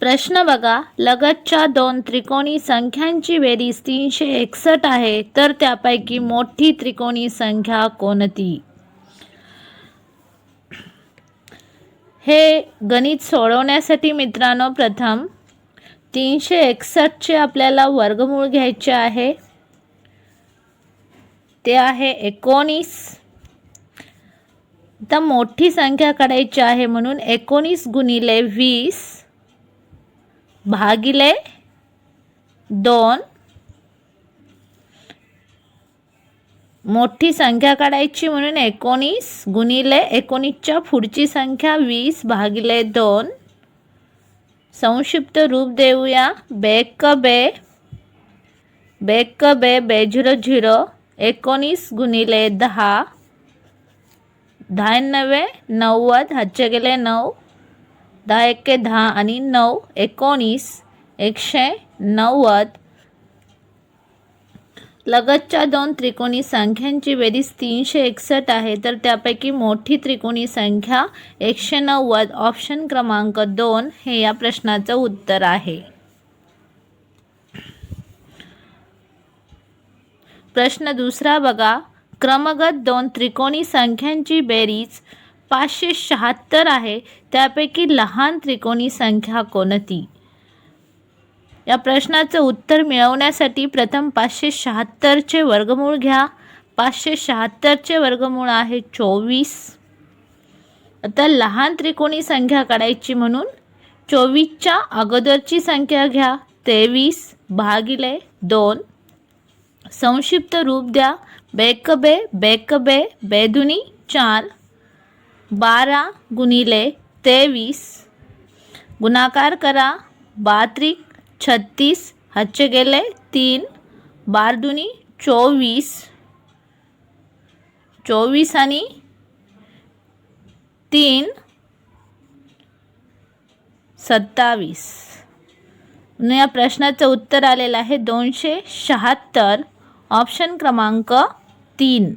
प्रश्न बघा. लगतच्या दोन त्रिकोणी संख्यांची बेरीज तीनशे एकसष्ट आहे तर त्यापैकी मोठी त्रिकोणी संख्या कोणती? हे गणित सोडवण्यासाठी मित्रांनो प्रथम तीनशे एकसष्टचे आपल्याला वर्गमूळ घ्यायचे आहे. ते आहे एकोणीस. तर मोठी संख्या काढायची आहे म्हणून एकोणीस गुणिले वीस भागिले दोन. मोठी संख्या काढायची म्हणून एकोणीस गुणिले एकोणीसच्या पुढची संख्या वीस भागिले दोन. संक्षिप्त रूप देऊया. बेक बे. बेक बे बे झिरो झिरो. एकोणीस गुणिले दहा. दहा नव्वे नव्वद हातचे गेले नऊ. दहा एके दहा आणि नऊ एकोणीस एकशे नव्वद. लगतच्या दोन त्रिकोणी संख्यांची बेरीज तीनशे एकसष्ट आहे तर त्यापैकी मोठी त्रिकोणी संख्या एकशे नव्वद. ऑप्शन क्रमांक दोन हे या प्रश्नाचं उत्तर आहे. प्रश्न दुसरा बघा. क्रमगत दोन त्रिकोणी संख्यांची बेरीज पाचशे शहात्तर आहे. त्यापैकी लहान त्रिकोणी संख्या कोणती? या प्रश्नाचं उत्तर मिळवण्यासाठी प्रथम पाचशे शहात्तरचे वर्गमूळ घ्या. पाचशे शहात्तरचे वर्गमूळ आहे चोवीस. आता लहान त्रिकोणी संख्या काढायची म्हणून चोवीसच्या अगोदरची संख्या घ्या. तेवीस भागिले दोन. संक्षिप्त रूप द्या. बेकबे बेकबे बेदुनी चार. बारा गुणिले तेवीस. गुणाकार करा. बात्रिक छत्तीस. हातचे गेले तीन. बारदुनी चोवीस. चोवीस आणि तीन. सत्तावीस. म्हणून या प्रश्नाचं उत्तर आलेलं आहे दोनशे शहात्तर. ऑप्शन क्रमांक तीन.